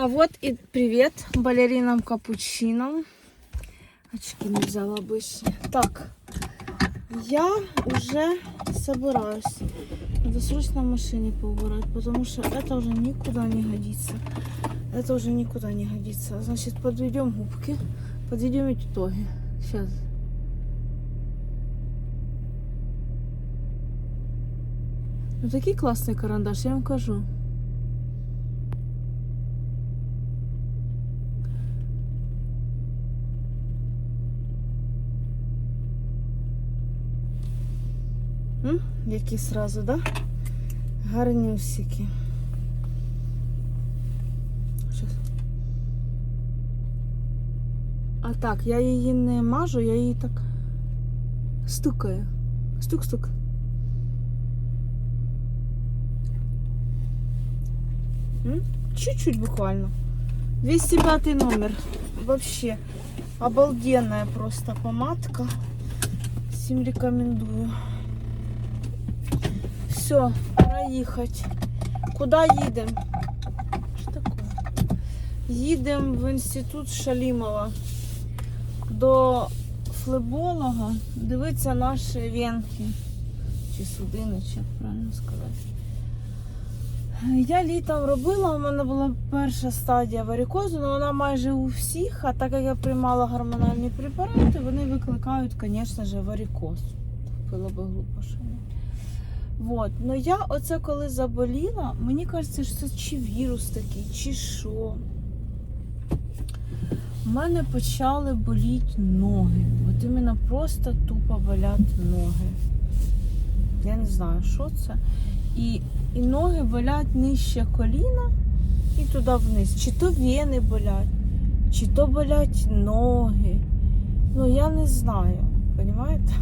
А вот и привет балеринам капучино. Очки не взяла обычные. Так, я уже собираюсь. Надо срочно в машине поубирать, потому что это уже никуда не годится. Это уже никуда не годится. Значит, подведем губки, подведем итоги. Сейчас. Ну такий класний карандаш, я вам кажу. Які сразу, да? Гарнюсики. Щас. А так, я її не мажу, я її так стукаю. Стук-стук. Чуть-чуть буквально. 205 номер. Вообще обалденная просто помадка. Всем рекомендую. Все, пора їхати. Куди їдемо? Що таке? Їдемо в інститут Шалімова до флеболога. Дивитися наші венки. Чи судини, чи правильно сказати. Я літом робила, у мене була перша стадія варикозу, але вона майже у всіх, а так як я приймала гормональні препарати, вони викликають, звісно ж, варикоз. Було би глупо, що не. Вот. Но я оце коли заболіла, мені кажеться, що це чи вірус такий, чи що. У мене почали боліти ноги. От іменно просто тупо болять ноги. Я не знаю, що це. І, і ноги болять нижче коліна і туди вниз. Чи то вени болять, чи то болять ноги. Ну я не знаю, розумієте?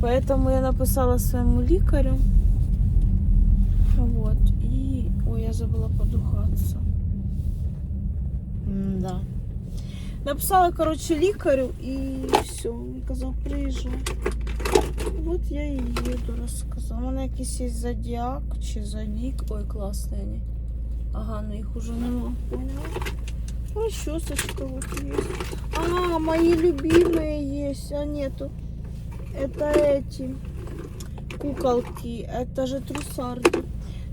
Поэтому я написала своему лікарю. Вот. И... Ой, я забыла подухаться. Да. Написала, короче, лікарю і все. Він казав, приїжджай. Вот я і їду, розказала. У мене якийсь є зодіак чи зодік. Ой, класний вони. Ага, ну їх уже нема. Поняла? Расчесочка вот есть. А, мои любимые есть, а нету. Это эти куколки, это же трусарди.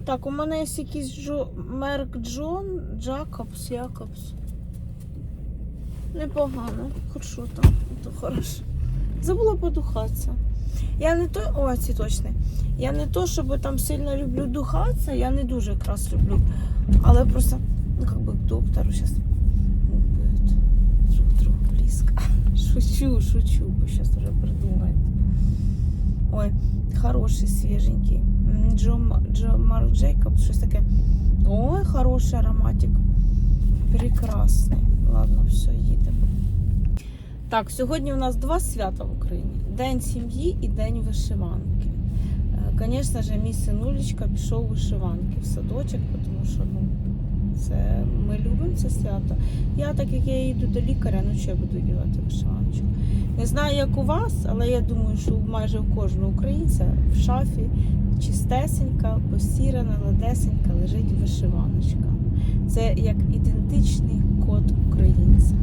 Так, у мене є якийсь Джо... Мерк Джон, Джакобс, Якобс. Непогано, хоч що там, то хорошо. Забула подухатися. Я не то, о, цвіточний. Я не то, щоб там сильно люблю духатися, я не дуже якраз люблю. Але просто, ну, как бы к доктору зараз друг другу близько. Шучу, шучу, бо зараз вже придумаєте. Ой, хороший, свеженький. Джо, Джо Марк Джейкоб, щось таке. Ой, хороший ароматик. Прекрасний. Ладно, все, їдемо. Так, сьогодні у нас два свята в Україні: День сім'ї і День вишиванки. Звісно ж, мій синулечка пішов вишиванки в садочок, тому що ну, це, ми любимо це свято. Я, так як я їду до лікаря, ну що я буду дівати вишиваночку. Не знаю, як у вас, але я думаю, що майже у кожного українця в шафі чистесенька, постірана, ладесенька лежить вишиваночка. Це як ідентичний код українця.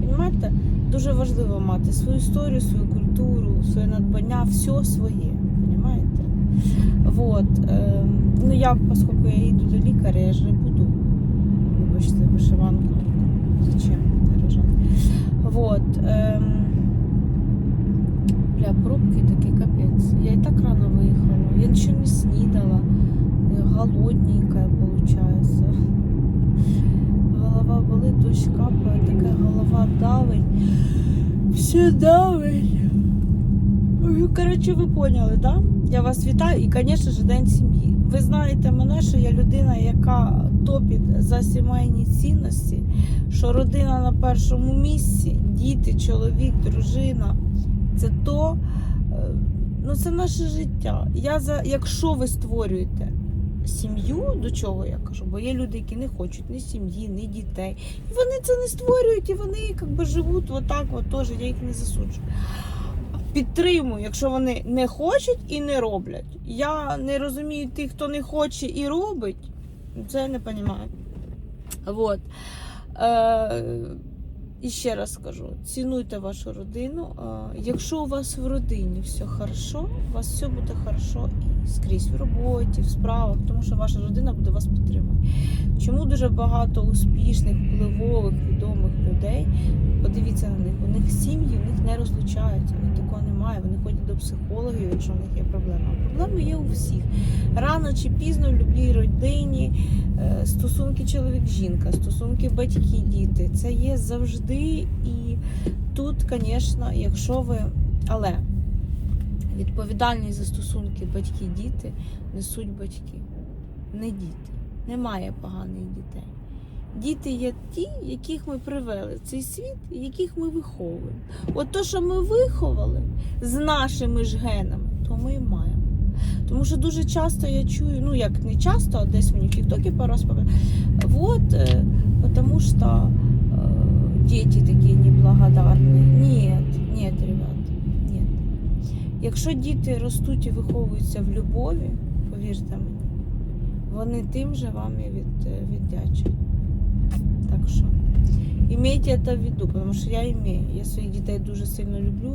Понімаєте? Дуже важливо мати свою історію, свою культуру, своє надбання, все своє. Понімаєте? Вот. ем, ну я, поскольку я їду до лікаря, я ж не буду вибачте, вишиванку. Зачем наряжати? Вот. Ем, бля, пробки такі капець. Я і так рано виїхала. Я нічого не снідала. Голодненькая получается. Голова болить, дощ капає, така голова давить. Все давить. Коротше, ви поняли, да? Я вас вітаю і, звісно ж, День сім'ї. Ви знаєте мене, що я людина, яка топить за сімейні цінності, що родина на першому місці, діти, чоловік, дружина. Це то, е, ну це наше життя. Я за, якщо ви створюєте сім'ю, до чого я кажу, бо є люди, які не хочуть ні сім'ї, ні дітей. І вони це не створюють, і вони як би живуть отак, от теж, я їх не засуджую. Підтримую, якщо вони не хочуть і не роблять. Я не розумію тих, хто не хоче і робить. Це я не розумію. Вот. Е, і ще раз скажу: цінуйте вашу родину. Якщо у вас в родині все хорошо, у вас все буде хорошо і скрізь в роботі, в справах, тому що ваша родина буде вас підтримувати. Чому дуже багато успішних, впливових, відомих людей? Подивіться на них. У них сім'ї, у них не розлучаються, у них такого немає. Вони ходять до психологів, якщо у них є проблема. А проблеми є у всіх. Рано чи пізно в будь-якій родині е, стосунки чоловік-жінка, стосунки батьки-діти. Це є завжди. І тут, звісно, якщо ви. Але відповідальність за стосунки батьки-діти несуть батьки, не діти. Немає поганих дітей. Діти є ті, яких ми привели в цей світ, яких ми виховуємо. От то, що ми виховали з нашими ж генами, то ми і маємо. Тому що дуже часто я чую, ну як не часто, а десь мені в Тіктокі пару раз показали, вот, е, потому что э, дети такие неблагодарные. Нет, нет, ребят, нет. Якщо діти ростуть і виховуються в любові, повірте мені, вони тим же вам і від, е, віддячать. Так що імейте це в виду, тому що я імею. Я своїх дітей дуже сильно люблю.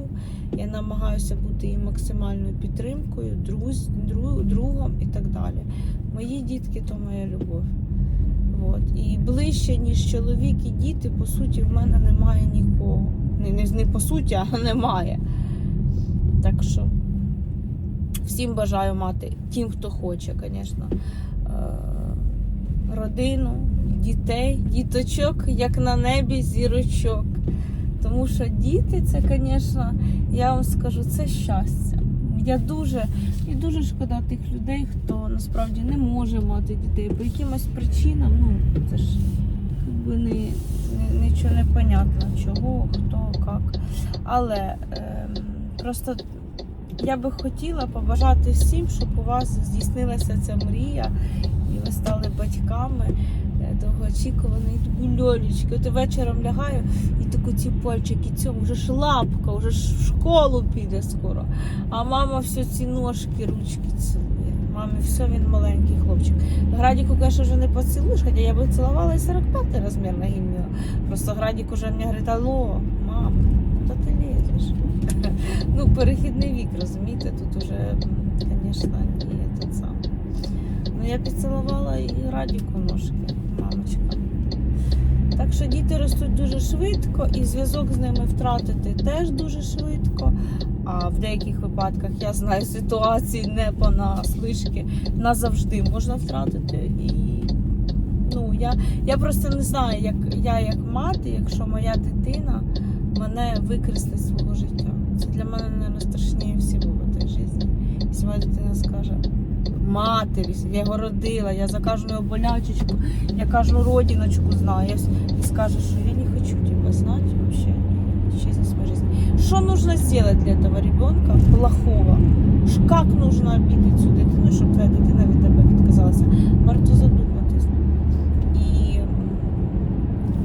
Я намагаюся бути їм максимальною підтримкою, друз, дру, другом і так далі. Мої дітки то моя любов. От. І ближче, ніж чоловік і діти, по суті, в мене немає нікого. Не, не, не по суті, а немає. Так що всім бажаю мати тим, хто хоче, звісно, е, родину, дітей, діточок, як на небі зірочок. Тому що діти це, звісно, я вам скажу, це щастя. Я дуже і дуже шкода тих людей, хто насправді не може мати дітей по якимось причинам. Ну це ж якби не, не нічого не понятно, чого, хто, як. Але ем, просто я би хотіла побажати всім, щоб у вас здійснилася ця мрія, і ви стали батьками е, довгоочікуваної таку льолічки. От вечором лягаю і таку ці пальчики, цьому вже ж лапка, вже ж в школу піде скоро. А мама все ці ножки, ручки цілує. Мамі все, він маленький хлопчик. Градіку каже, вже не поцілуєш, хоча я би цілувала і 45 розмір на гімнію. Просто Градік уже мені говорить, алло, мам, куди ти лізеш? Ну, перехідний вік, розумієте, тут уже, звісно, не тот сам. Я підцілувала і Градіку ножки, мамочка. Так що діти ростуть дуже швидко, і зв'язок з ними втратити теж дуже швидко. А в деяких випадках я знаю ситуації не понаслишки, назавжди можна втратити. І ну, я, я просто не знаю, як я як мати, якщо моя дитина мене викреслить свого життя. Це для мене не страшніше всього в цій житті. Якщо моя дитина скаже, матері, я його родила, я за кожну болячечку, я кожну родиночку знаю. И скажешь, что я не хочу с моей жизни. Что нужно сделать для этого ребенка плохого? Как нужно обидеть цю дитину, щоб твоя дитина від тебе відказалася? Варто задуматись і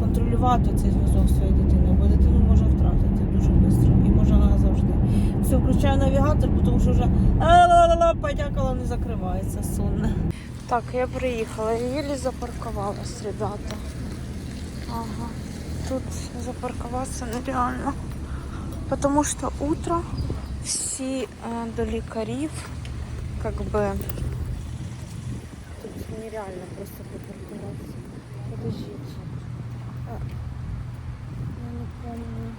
контролювати цей зв'язок з своєю дитиною, бо дитину може втратити дуже швидко і може назавжди. Все, включаю навігатор, тому що вже подякала, не закривається сонне. Так, я приїхала, я еле запарковалась, ребята. Ага. Тут запарковаться нереально. Потому что утро всі е, до лікарів, как бы тут нереально просто припарковаться. Подождите. А, я не помню.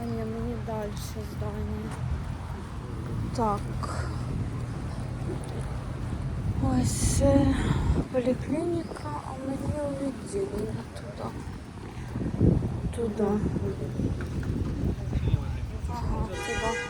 А ні, мені дальше здання. Так. Ось е, поліклініка, а мені у відділення туди. Туди. Ага, туди.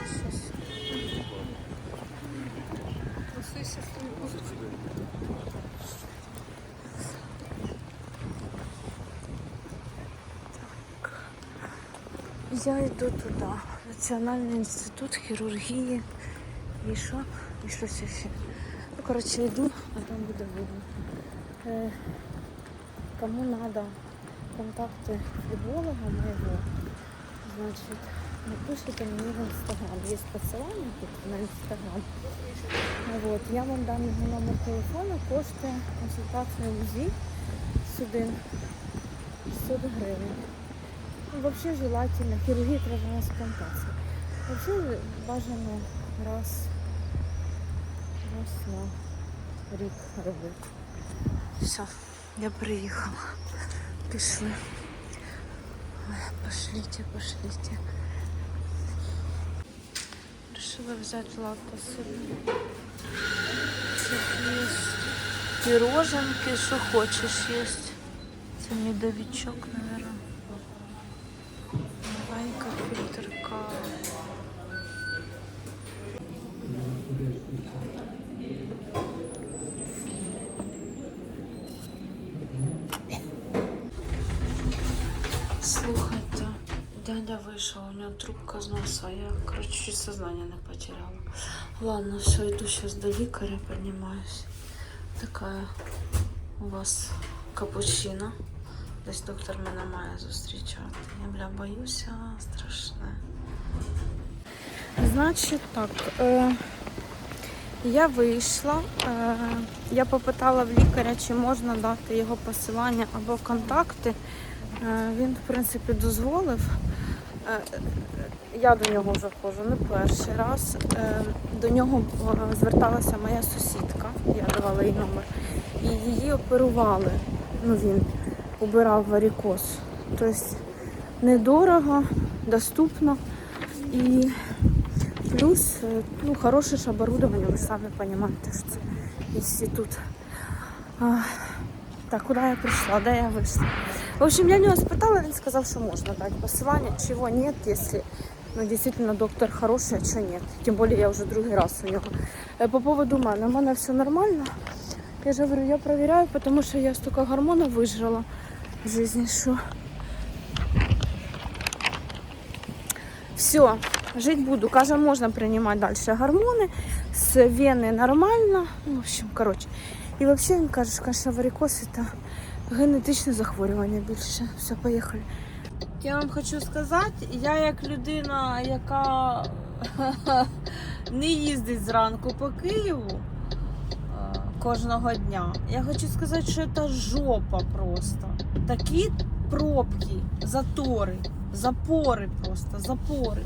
Я йду туди. Національний інститут хірургії. І що? І щось ще. Ну, коротше, йду, а там буде видно. Е, кому надо контакты флеболога моего, значит, напишите мне в инстаграм. Есть посылание тут на инстаграм. Вот, я вам дам его номер телефона, коштує консультація УЗІ один 600 гривень. Взагалі желательно, хірургія нас плантація. Бажано раз, раз на рік робити. Все, я приїхала. Пішли. Пошлите, пошлите. Решила взять латте собі. Пироженки, що хочеш есть. Це медовичок, наверное. Слухайте, дядя вийшов, у нього трубка з носа, я, короче, чуть сознание не потеряла. Ладно, все, иду сейчас до лікаря, поднимаюсь. Такая у вас капучино. Десь доктор мене має зустрічати. Я, бля, боюся, страшне. Значить так, е, я вийшла, е, я попитала в лікаря, чи можна дати його посилання або контакти. Е, Він, в принципі, дозволив. Е, Я до нього вже ходжу не перший раз. Е, До нього зверталася моя сусідка, я давала їй номер, і її оперували. Ну, він убирав варикоз. Тобто недорого, доступно і плюс ну, хороше ж оборудование, ви самі розумієте, що це інститут. Так, куди я прийшла, де я вийшла? В общем, я в нього спитала, він сказав, що можна дати посилання, чого нет, если ну, действительно доктор хороший, а чого нет. Тим більше я вже другий раз у нього. Е, По поводу мене, у мене все нормально. Я же говорю, я проверяю, потому что я столько гормонов выжрала в жизни, что все, жить буду. Каже, можно принимать дальше гормоны, с вены нормально. Ну, в общем, короче. І вообще, він каже, що, конечно, варикоз это генетичне захворювання більше. Все, поїхали. Я вам хочу сказати, я як людина, яка не їздить зранку по Києву е, кожного дня, я хочу сказати, що це жопа просто. Такі пробки, затори, запори просто, запори.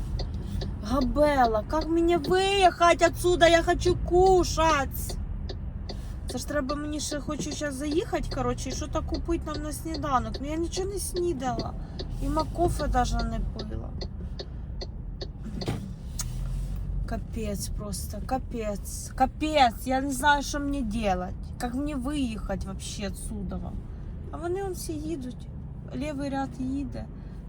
Габела, как мені виїхати отсюда? Я хочу кушать. Це ж треба мені ще хочу зараз заїхати, коротше, і щось купити нам на сніданок. Ну я нічого не снідала. І кофе навіть не пила. Капец просто, капец, капец. Я не знаю, що мені делать. Как мені виїхати вообще отсюда. А вони он всі їдуть. Лівий ряд їде,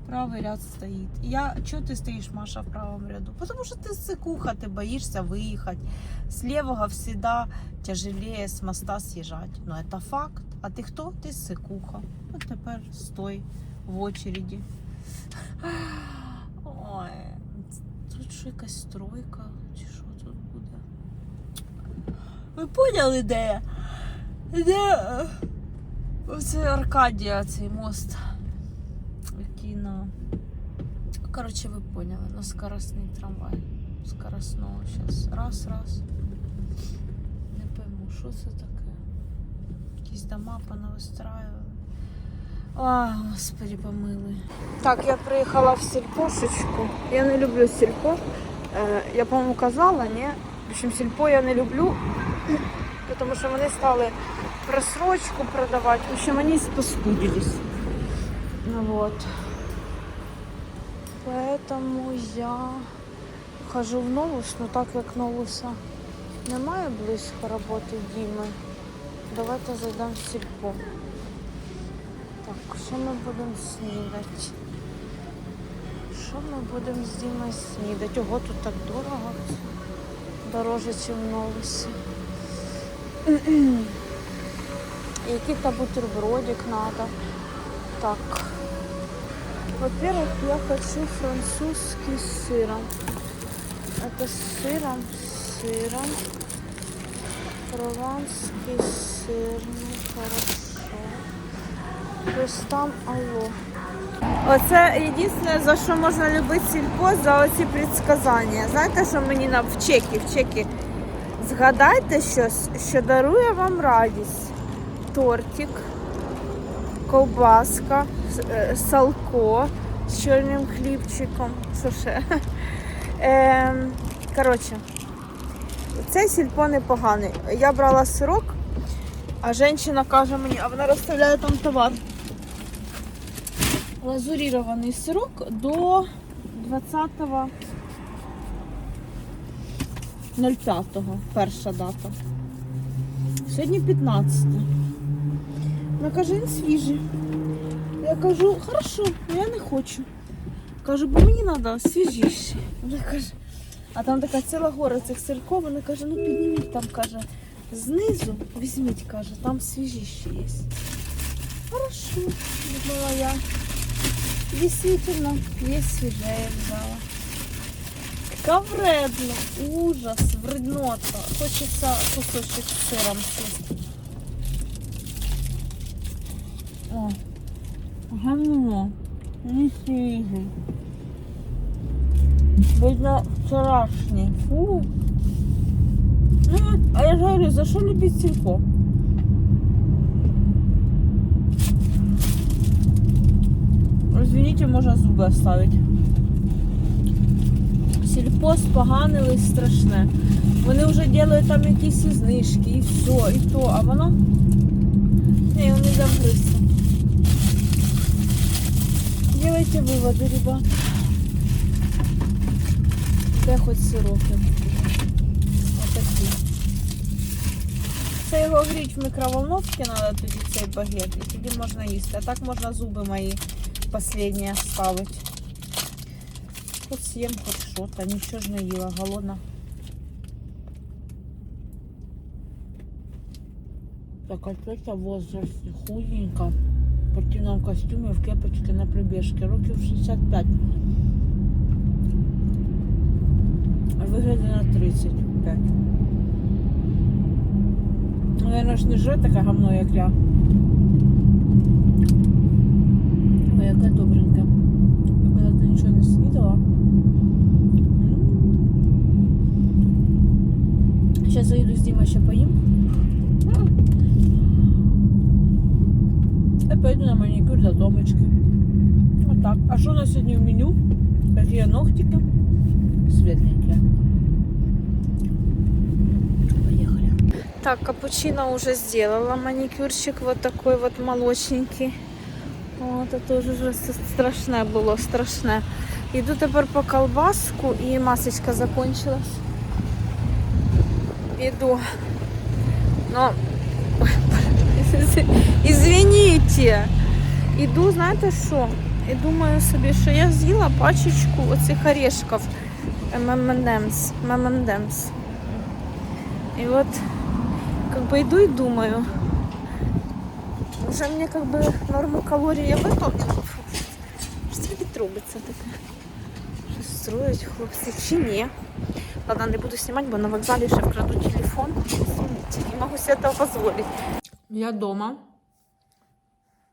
Правий ряд стоїть. Я, чого ти стоїш, Маша, в правому ряду? Потому що ти сикуха, ти боїшся виїхати. З лівого всегда тяжелее з моста з'їжджати. Ну, це факт. А ти хто? Ти сикуха. Ну, тепер стой в очереді. Ой, тут що якась стройка, чи що тут буде? Ви поняли, де я? Де е, оце Аркадія, цей мост, на. Коротше, ви поняли, на скоростний трамвай. Скоростного зараз. Раз, раз. Не пойму, що це таке. Якісь дома понавистраювали. О, господи, помилуй. Так, я приїхала в сільпошечку. Я не люблю сільпо. Е, Я, по-моєму, казала, ні? В общем, сільпо я не люблю, тому що вони стали просрочку продавати. В общем, вони спаскудились. Ну вот. Поэтому я хожу в Новус, ну так як Новуса немає близько роботи Діми. Давайте зайдемо в сільпо. Так, що ми будемо снідати? Що ми будемо з Дімою снідати? Ого, тут так дорого. Дороже, ніж в Новусі. Який-то бутербродик надо. Так. Во-первых, я хочу французский с сыром. Это с сыром, с сыром. Прованский сырный, хорошо. То есть там алло. Оце єдине, за що можна любити сільпо, за оці предсказання. Знаєте, що мені на в чекі, в чекі згадайте щось, що дарує вам радість. Тортик. ковбаска, с- е, салко з чорним хлібчиком. Ще? Ем, коротше, цей сільпо непоганий. Я брала сирок, а жінка каже мені, а вона розставляє там товар. Лазурірований сирок до 20-го 05-го, перша дата. Сьогодні 15. Вона каже, він свіжий. Я кажу, хорошо, я не хочу. Кажу, бо мені треба свіжіший. Вона каже, а там така ціла гора цих сирков, вона каже, ну підніміть там, каже, знизу, візьміть, каже, там свіжіші є. Хорошо, думала я. Действительно, є свіже, я взяла. Така вредна, ужас, вреднота. Хочеться кусочок сиром съесть. О, гамно, не свіжий. Видно, вчорашній. Фу. Ну, а я ж говорю, за що любить сільпо? Извините, можна зуби оставить. Сільпо споганились страшне. Вони вже роблять там якісь знижки, і все, і то, а воно. Ні, вони загризся. Делайте виводи, ребят. Де хоч сироки. Отакі. Це його гріть в мікроволновці треба тоді цей багет, і тоді можна їсти. А так можна зуби мої последние оставить. Хоть съем, хоть что-то. Ничего ж не ела, голодна. Так, а тетя в Возрасте худенька, в кепочке на прибежке, років 65. А виглядає на 35. Наверное, ж не жре таке говно, як я. Ой, яка добренька. Я коли ти нічого не снідала. Зараз заїду з Діма ще поїм. М. І пойду на манікюр до Томочки. Отак. А що у нас сьогодні в меню? Какие ногтики? Светленькие. Поехали. Так, капучино уже сделала. Маникюрчик вот такой вот молочненький. О, це теж вже с- страшне було, страшне. Йду тепер по колбаску і масочка закончилась. Іду. Ну, извините. Іду, знаєте що? І думаю собі, що я з'їла пачечку оцих орешків M&M's. M&M's. І от, как бы иду и думаю, уже мне как бы норма калорий я выполнила. Що це тобі робиться таке? Щось строять хлопці чи ні? Ладно, не буду знімати, бо на вокзалі ще вкраду телефон. Извините, Не можу себе этого позволити. Я дома.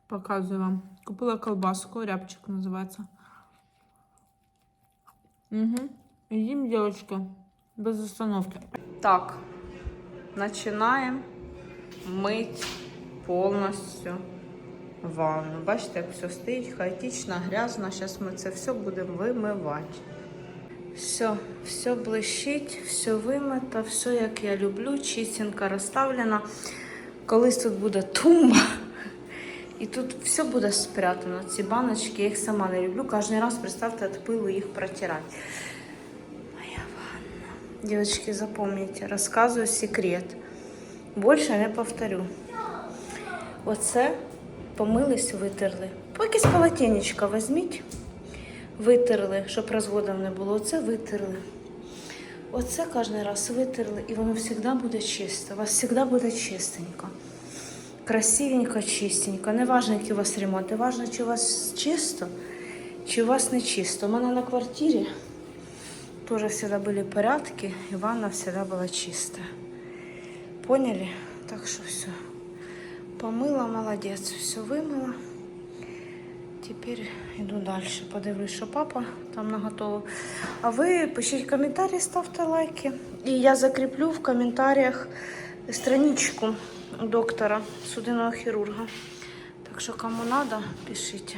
Показую вам. Купила колбаску, рябчик називається. Угу. Їм, девочки, без остановки. Так, починаємо мить повністю ванну. Бачите, як все стоїть хаотично, грязно. Зараз ми це все будемо вимивати. Все, все блищить, все вимито, все як я люблю, чистенько розставлено. Колись тут буде тумба. І тут все буде спрятано. Ці баночки, я їх сама не люблю. Кожен раз, представте, пилу їх протирати. Моя ванна. Девочки, запомните, розказую секрет. Більше не повторю. Оце помились, витерли. Поки з полотенечка візьміть, витерли, щоб розводів не було. Оце витерли. Оце кожен раз витерли, і воно завжди буде чисто. У вас завжди буде чистенько. Красивенько, чистенько. Не важно, який у вас ремонт, не важно, чи у вас чисто, чи у вас не чисто. У мене на квартирі теж завжди були порядки, і ванна завжди була чиста. Поняли? Так що все. Помила, молодець, все вимила. Тепер йду далі. Подивлюсь, що папа там наготовив. А ви пишіть коментарі, ставте лайки. І я закріплю в коментарях страничку доктора, судинного хірурга. Так що кому треба, пишіть.